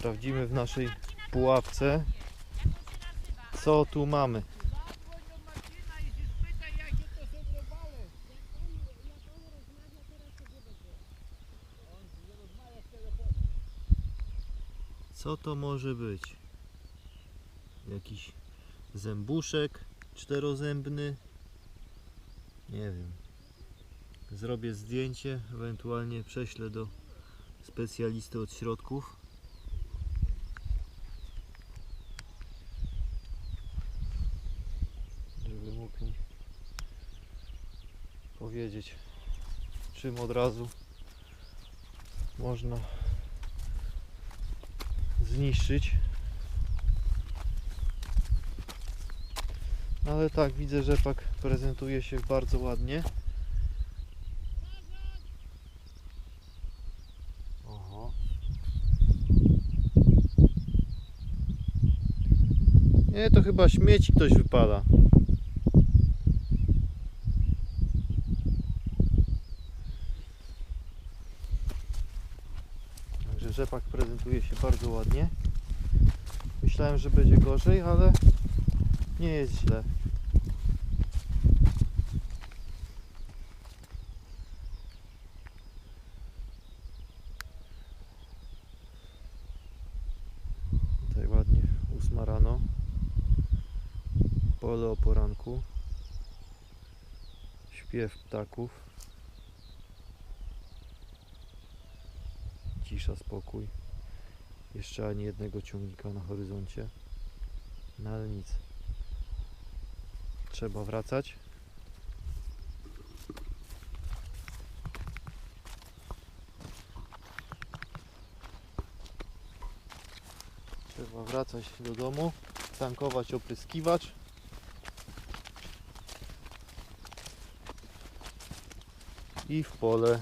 Sprawdzimy w naszej pułapce, co tu mamy. Co to może być? Jakiś zębuszek czterozębny? Nie wiem. Zrobię zdjęcie, ewentualnie prześlę do specjalisty od środków. Powiedzieć, czym od razu można zniszczyć. Ale tak, widzę, że pak prezentuje się bardzo ładnie. Oho. Nie, to chyba śmieci ktoś wypala. Rzepak prezentuje się bardzo ładnie. Myślałem, że będzie gorzej, ale nie jest źle. Tutaj ładnie ósma rano. Pole o poranku. Śpiew ptaków. Cisza, spokój. Jeszcze ani jednego ciągnika na horyzoncie. No ale nic. Trzeba wracać. Trzeba wracać do domu, tankować opryskiwacz. I w pole